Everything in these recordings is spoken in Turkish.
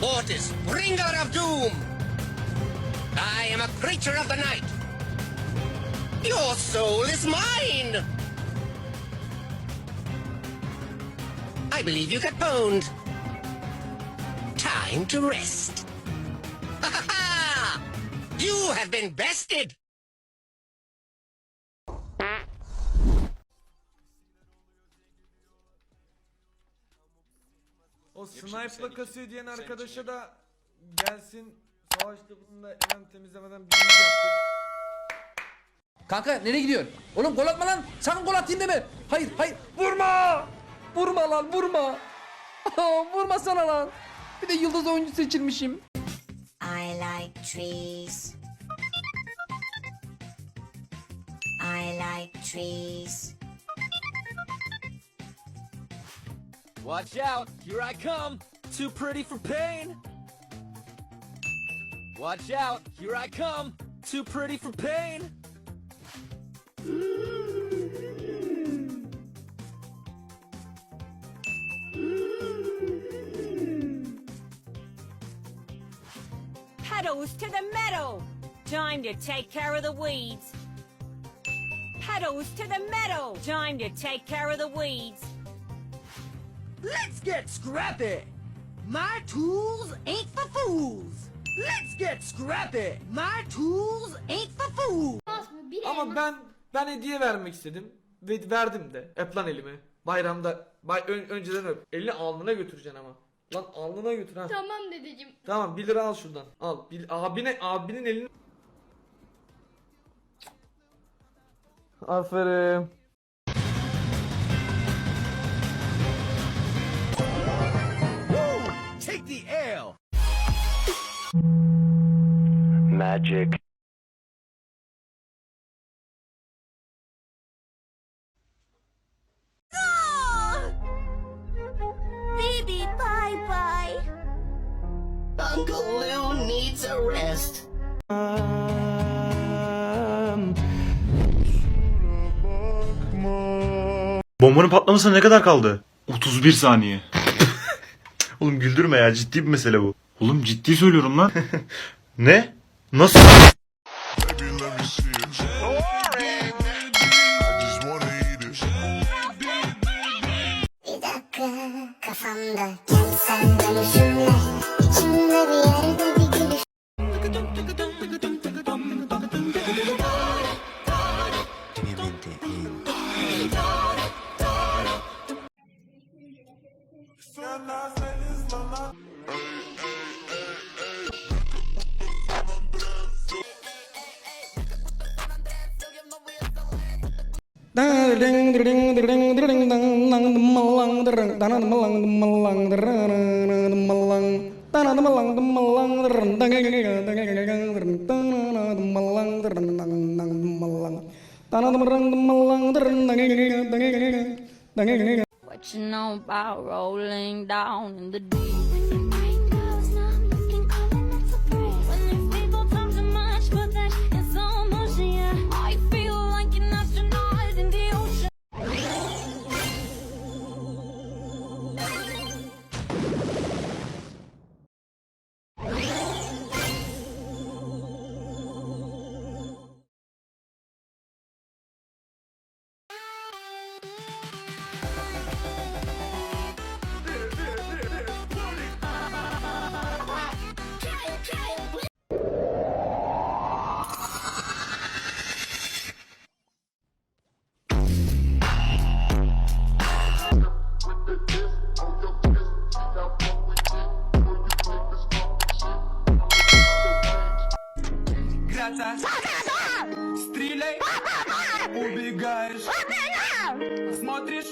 Mortis, bringer of doom! I am a creature of the night! Your soul is mine! I believe you got pwned. Time to rest. Ha ha ha! You have been bested! O sniper'la kasıyor diyen arkadaşa da gelsin savaş topunda hemen temizlemeden birinci yaptık. Kanka nereye gidiyorsun? Oğlum gol atma lan. Sakın gol atayım deme. Hayır hayır. Vurma. Vurma lan vurma. vurma sana lan. Bir de yıldız oyuncu seçilmişim. I like trees. I like trees. Watch out! Here I come! Too pretty for pain! Watch out! Here I come! Too pretty for pain! Pedals to the meadow! Time to take care of the weeds. Pedals to the meadow! Time to take care of the weeds. Let's get scrappy! My tools ain't for fools! Let's get scrappy! My tools ain't for fools! Ama ben ben hediye vermek istedim ve verdim de. Öp lan elimi. Bayramda bay, ön- önceden öp. Elini alnına götüreceksin ama. Lan alnına götür ha. Tamam dedeciğim. Tamam 1 lira al şuradan. Al. Bir, abine abinin elini Aferin. Magic. Baby, bye bye. Uncle Lou needs a rest. Bombanın patlamasına ne kadar kaldı? 31 saniye. Oğlum güldürme ya ciddi bir mesele bu. Oğlum ciddi söylüyorum lan. ne? Nasıl? Bir dakika kafamda kentsel dönüşümler içimde bir yerde bir gülüş What you know about rolling down in the deep? Убегаешь. Смотришь.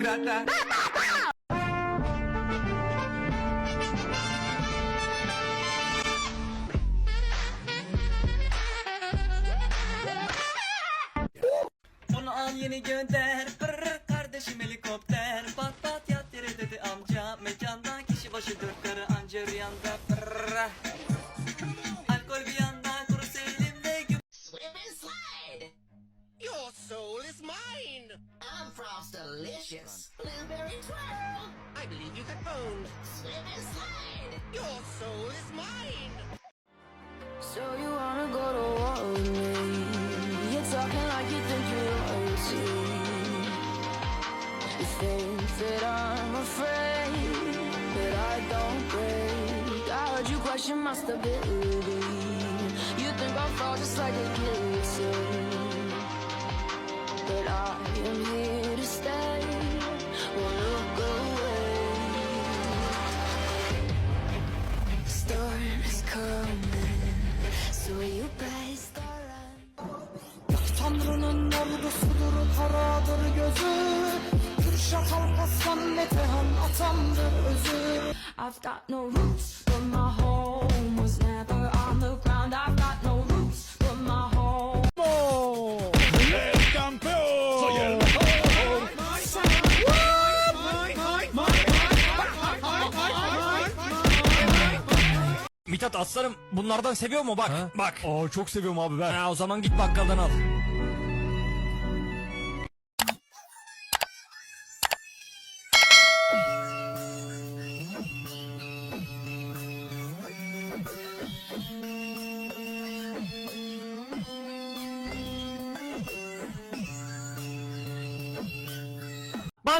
Грата. Onu al yeni gönder soul is mine! I'm Frostalicious Blueberry twirl I I believe you can bone. Slip and slide. Your soul is mine. So you wanna go to war with me? You're talking like you think you're royalty. You think that I'm afraid, but I don't break. I heard you question my stability. You think I'll fall just like a guillotine. I've got no roots, but my home was never on the ground. I've got no roots, but my home. Mithat aslanım bunlardan seviyor mu bak bak. Aa çok seviyorum abi ben. Ha, o zaman git bakkaldan al.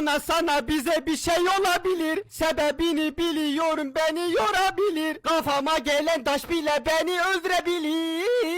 Bana sana bize bir şey olabilir. Sebebini biliyorum beni yorabilir. Kafama gelen taş bile beni öldürebilir